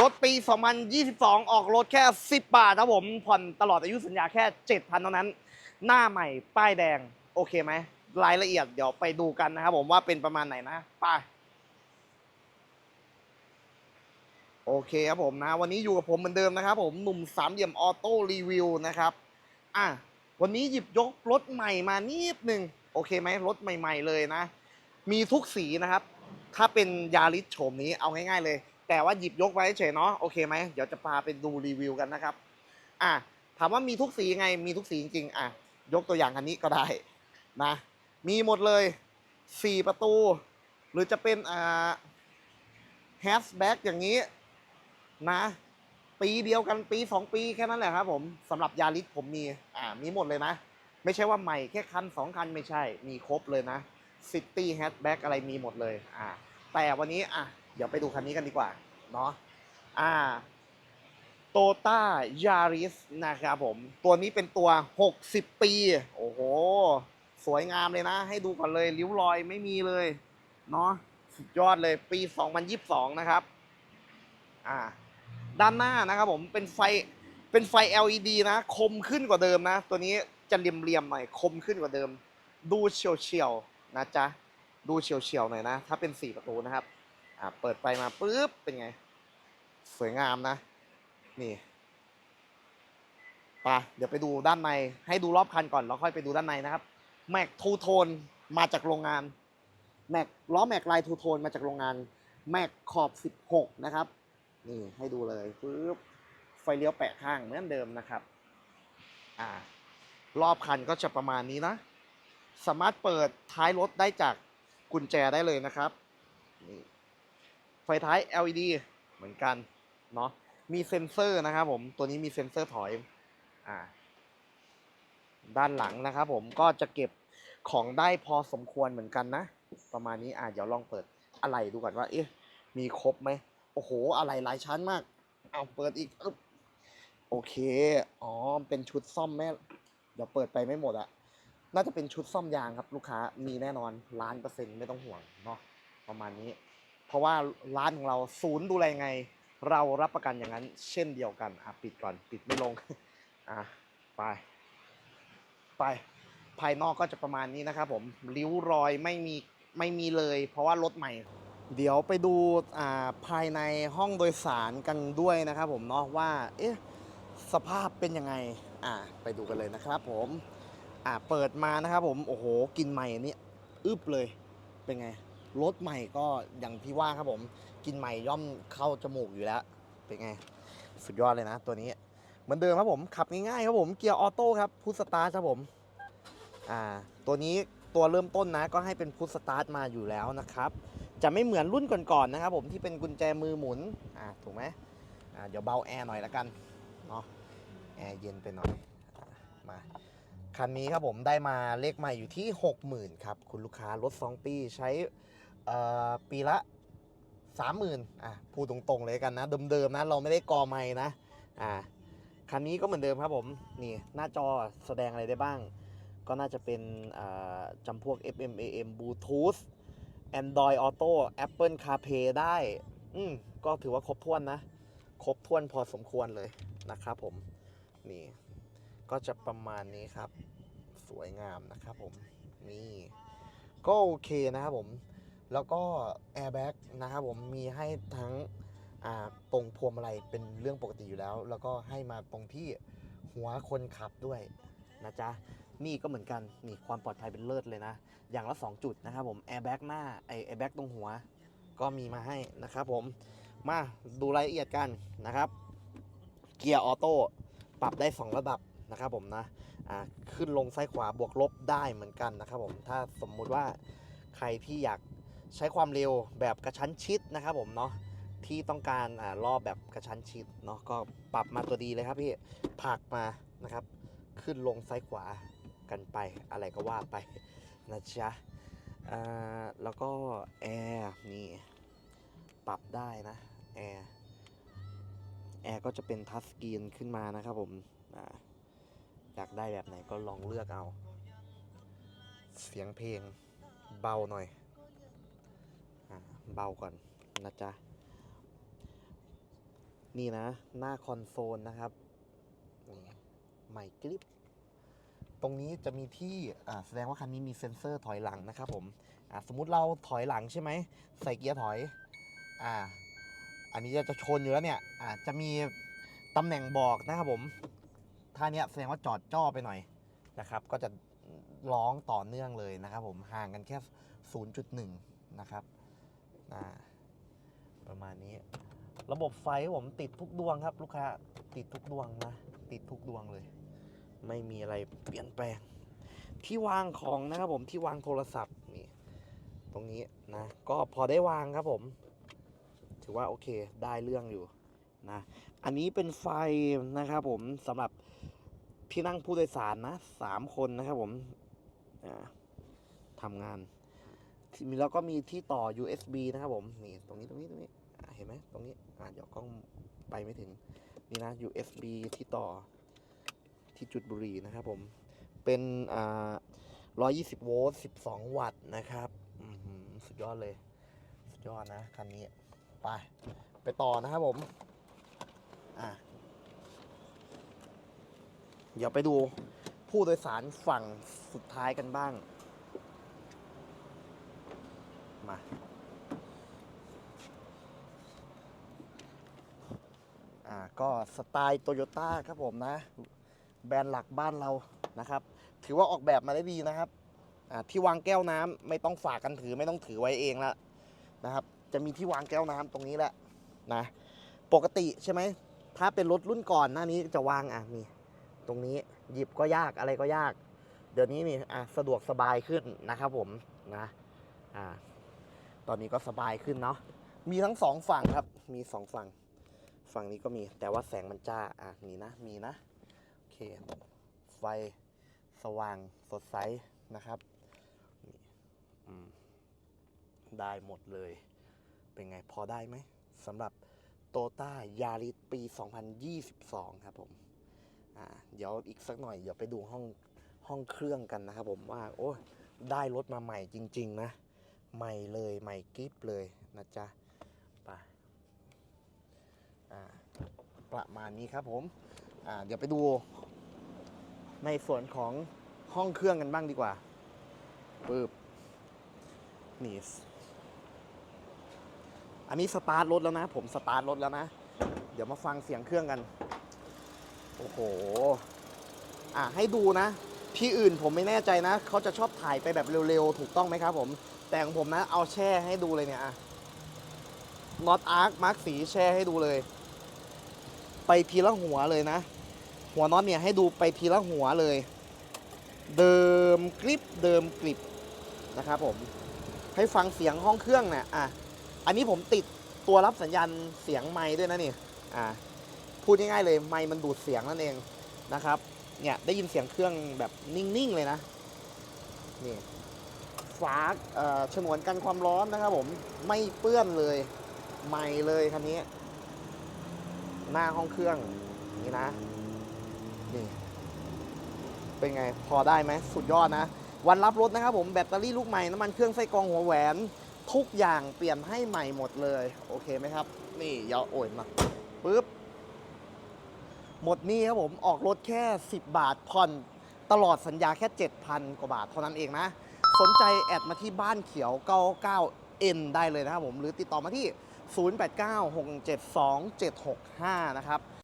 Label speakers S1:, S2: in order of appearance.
S1: รถปี 2022 ออกรถแค่ 10 บาทครับผม ผ่อนตลอดอายุสัญญาแค่ 7,000 เท่านั้น หน้าใหม่ ป้ายแดง โอเคไหม รายละเอียดเดี๋ยวไปดูกันนะครับผมว่าเป็นประมาณไหนนะไปโอเคครับผมนะ วันนี้อยู่กับผมเหมือนเดิมนะครับผมหนุ่มสามเหลี่ยมออโต้รีวิวนะครับ อะ วันนี้หยิบยกรถใหม่มานิดหนึ่งโอเคไหมรถใหม่ ๆ เลยนะ มีทุกสีนะครับ ถ้าเป็นยาริสโฉมนี้เอาง่าย ๆ เลย แต่ว่าหยิบยกไว้เฉยเนาะโอเคไหมเดี๋ยวจะพาไปดูรีวิวกันนะครับ อะถามว่ามีทุกสีไงมีทุกสีจริงๆอะยกตัวอย่างคันนี้ก็ได้นะมีหมดเลยสี่ประตู หรือจะเป็นอ่าแฮชแบ็กอย่างนี้นะปีเดียวกันปีสองปีแค่นั้นแหละครับผมสำหรับยาริสผมมีอ่ามีหมดเลยนะ ไม่ใช่ว่าใหม่แค่คันสองคันไม่ใช่มีครบเลยนะซิตี้แฮชแบ็กอะไรมีหมดเลยอ่าแต่วันนี้อะ เดี๋ยวไปดูคันนี้กันดีกว่า เนาะอ่าโตต้ายาริสนะครับผม ตัวนี้เป็นตัว 60 ปี โอ้โห สวยงามเลยนะ ให้ดูก่อนเลย ริ้วรอยไม่มีเลย เนาะสุดยอดเลยปี 2022 นะครับ อ่า ด้านหน้านะครับผมเป็นไฟเป็นไฟ LED นะ คมขึ้นกว่าเดิมนะ ตัวนี้จะเรียมๆหน่อยคมขึ้นกว่าเดิม ดูเฉียวๆนะจ๊ะ ดูเฉียวๆหน่อยนะ ถ้าเป็น 4 ประตูนะครับ อ่าเปิดไฟมาปุ๊บเป็นไง สวยงามนะ นี่ไปเดี๋ยวไปดูด้านใน ให้ดูรอบคันก่อนแล้วค่อยไปดูด้านในนะครับ แม็กทูโทนมาจากโรงงาน แม็กล้อแม็กลายทูโทนมาจากโรงงาน แม็กขอบ 16 นะครับ นี่ให้ดูเลยปึ๊บไฟเลี้ยวแปะข้างเหมือนเดิมนะครับ อ่ารอบคันก็จะประมาณนี้นะ สามารถเปิดท้ายรถได้จากกุญแจได้เลยนะครับนี่ ไฟท้าย LED เหมือนกันเนาะมีเซ็นเซอร์นะครับผมตัวนี้มีเซ็นเซอร์ถอยอ่าด้านหลังนะครับผมก็จะเก็บของได้พอสมควรเหมือนกันนะ ประมาณนี้อ่าเดี๋ยวลองเปิดอะไรดูก่อนว่าเอ๊ะมีครบไหมโอ้โหอะไรหลายชั้นมากเอาเปิดอีกโอเคอ๋อเป็นชุดซ่อมแม่เดี๋ยวเปิดไปไม่หมดอะน่าจะเป็นชุดซ่อมยางครับลูกค้ามีแน่นอนล้านเปอร์เซ็นต์ไม่ต้องห่วงเนาะประมาณนี้ เพราะว่าร้านของเราศูนย์ดูแลไง เรารับประกันอย่างนั้น เช่นเดียวกันอะปิดก่อนปิดไม่ลงอะไป ไป ภายนอกก็จะประมาณนี้นะครับผมริ้วรอยไม่มีไม่มีเลย เพราะว่ารถใหม่ เดี๋ยวไปดูอ่าภายในห้องโดยสารกันด้วยนะครับผมเนาะว่า เอ๊ะสภาพเป็นยังไงอ่าไปดูกันเลยนะครับผมอ่าเปิดมานะครับผมโอ้โหกินใหม่นี่อึบเลยเป็นไง รถใหม่ก็อย่างที่ว่าครับผมกินใหม่ย่อมเข้าจมูกอยู่แล้ว เป็นไง สุดยอดเลยนะ ตัวนี้เหมือนเดิมครับผมขับง่ายๆครับผมเกียร์ออโต้ครับพุทสตาร์ทครับผมอ่าตัวนี้ตัวเริ่มต้นนะก็ให้เป็นพุทสตาร์ทมาอยู่แล้วนะครับ จะไม่เหมือนรุ่นก่อนๆนะครับผมที่เป็นกุญแจมือหมุนอ่าถูกไหมอ่าเดี๋ยวเบาแอร์หน่อยละกันเนาะแอร์เย็นไปหน่อยมาคันนี้ครับผมได้มาเลขใหม่อยู่ที่ 60,000ครับคุณลูกค้ารถ2ปีใช้ ปีละ 30,000อะพูดตรงๆเลยกันนะ เดิมๆนะเราไม่ได้กอไม่นะอ่าคันนี้ก็เหมือนเดิมครับผมนี่หน้าจอแสดงอะไรได้บ้าง ก็น่าจะเป็นจำพวก FM AM Bluetooth Android Auto Apple CarPlay ได้ อืมก็ถือว่าครบถ้วนนะ ครบถ้วนพอสมควรเลยนะครับผมนี่ก็จะประมาณนี้ครับ สวยงามนะครับผม นี่ ก็โอเคนะครับผม แล้วก็ Airbag นะครับผมมีให้ทั้งตรงพวงมาลัยเป็นเรื่องปกติอยู่แล้ว แล้วก็ให้มาตรงที่หัวคนขับด้วยนะจ๊ะนี่ก็เหมือนกันนี่ความปลอดภัยเป็นเลิศเลยนะ อย่างละ 2 จุดนะครับผมแอร์แบ็กหน้าไอแอร์แบ็กตรงหัวก็มีมาให้นะครับผมมาดูรายละเอียดกันนะครับเกียร์ออโต้ปรับได้ 2 ระดับนะครับผมนะอ่าขึ้นลงซ้ายขวาบวกลบได้เหมือนกันนะครับผมถ้าสมมุติว่าใครที่อยาก ใช้ความเร็วแบบกระชั้นชิดนะครับผมเนาะที่ต้องการอ่ารอบแบบกระชั้นชิดเนาะก็ปรับมาตัวดีเลยครับพี่ผักมานะครับ ขึ้นลงซ้ายขวากันไปอะไรก็ว่าไปนะจ๊ะอ่าแล้วก็แอร์นี่ปรับได้นะแอร์แอร์ก็จะเป็นทัชสกรีนขึ้นมานะครับผมอ่าอยากได้แบบไหนก็ลองเลือกเอา เสียงเพลงเบาหน่อย เบาก่อนนะจ๊ะ นี่นะ หน้าคอนโซลนะครับ นี่ใหม่กริป ตรงนี้จะมีที่แสดงว่าคันนี้มีเซ็นเซอร์ถอยหลังนะครับผมสมมุติเราถอยหลังใช่ไหม ใส่เกียร์ถอย อ่า อันนี้จะชนอยู่แล้วเนี่ยอ่าจะมีตำแหน่งบอกนะครับผมท่าเนี้ยแสดงว่าจอดจ้อไปหน่อยนะครับ ก็จะร้องต่อเนื่องเลยนะครับผมห่างกันแค่ 0.1 นะครับ อ่าประมาณนี้ ระบบไฟผมติดทุกดวงครับ ลูกค้าติดทุกดวงนะ ติดทุกดวงเลย ไม่มีอะไรเปลี่ยนแปลง ที่วางของนะครับผมที่วางโทรศัพท์นี่ตรงนี้นะ ก็พอได้วางครับผม ถือว่าโอเคได้เรื่องอยู่นะ อันนี้เป็นไฟนะครับผมสำหรับที่นั่งผู้โดยสารนะสามคนนะครับผมทำงาน แล้วก็มีที่ต่อ USB นะครับผม นี่ตรงนี้ตรงนี้ตรงนี้เห็นไหมตรงนี้อ่าเดี๋ยวกล้องไปไม่ถึง นี่นะ USB ที่ต่อที่จุดบุหรี่นะครับผม เป็นอ่า120 โวลต์ 12 วัตต์นะครับสุดยอดเลย สุดยอดนะคันนี้ ไป ไปต่อนะครับผม อะ เดี๋ยวไปดูผู้โดยสารฝั่งสุดท้ายกันบ้าง มา อ่า ก็สไตล์โตโยต้าครับผมนะ แบรนด์หลักบ้านเรานะครับ ถือว่าออกแบบมาได้ดีนะครับ อ่า ที่วางแก้วน้ำไม่ต้องฝากกันถือไม่ต้องถือไว้เองละนะครับ จะมีที่วางแก้วน้ำตรงนี้แหละนะ ปกติใช่ไหม ถ้าเป็นรถรุ่นก่อนหน้านี้จะวางอะมีตรงนี้หยิบก็ยากอะไรก็ยาก เดี๋ยวนี้นี่อะสะดวกสบายขึ้นนะครับผมนะอ่า ตอนนี้ก็สบายขึ้นเนาะ มีทั้งสองฝั่งครับ มีสองฝั่ง ฝั่งนี้ก็มี แต่ว่าแสงมันจ้า อะ มีนะ มีนะ โอเค ไฟสว่างสดใสนะครับนี่อืมได้หมดเลย เป็นไงพอได้ไหมสำหรับโตต้ายาริสปี 2022 ครับผม อ่า เดี๋ยวอีกสักหน่อย เดี๋ยวไปดูห้องห้องเครื่องกันนะครับผมว่า โอ้ยได้รถมาใหม่จริง ๆ นะ ใหม่เลยใหม่กริปเลยนะจ๊ะไปประมาณนี้ครับผมเดี๋ยวไปดูในส่วนของห้องเครื่องกันบ้างดีกว่าปึ๊บนี่อันนี้สตาร์ทรถแล้วนะ ผมสตาร์ทรถแล้วนะ เดี๋ยวมาฟังเสียงเครื่องกัน โอ้โห อะให้ดูนะ ที่อื่นผมไม่แน่ใจนะ เขาจะชอบถ่ายไปแบบเร็วๆ ถูกต้องไหมครับผม แต่ของผมนะ เอาแช่ให้ดูเลยเนี่ยอะน็อตอาร์คมาร์คสีแช่ให้ดูเลย ไปทีละหัวเลยนะ หัวน็อตเนี่ยให้ดูไปทีละหัวเลย เดิมกริปเดิมกริปนะครับผม ให้ฟังเสียงห้องเครื่องเนี่ยอะ อันนี้ผมติดตัวรับสัญญาณเสียงไม้ด้วยนะนี่ อ่าพูดง่ายๆเลยไม้มันดูดเสียงนั่นเองนะครับ เนี่ยได้ยินเสียงเครื่องแบบนิ่ง ๆ เลยนะนี่ฝาฉนวนกันความร้อนนะครับผมไม่เปื้อนเลยใหม่เลยคันนี้ หน้าห้องเครื่องนี่นะนี่เป็นไงพอได้ไหมสุดยอดนะ วันรับรถนะครับผมแบตเตอรี่ลูกใหม่น้ำมันเครื่องไส้กรองหัวแหวน ทุกอย่างเปลี่ยนให้ใหม่หมดเลย โอเคไหมครับ นี่ยาโอยมาปึ๊บ หมดนี่ครับผมออกรถแค่ 10 บาทผ่อนตลอดสัญญาแค่ 7,000 กว่าบาทเท่านั้นเองนะ สนใจแอดมาที่บ้านเขียว 99N ได้เลยนะครับผม หรือติดต่อมาที่ 0896727765 นะครับ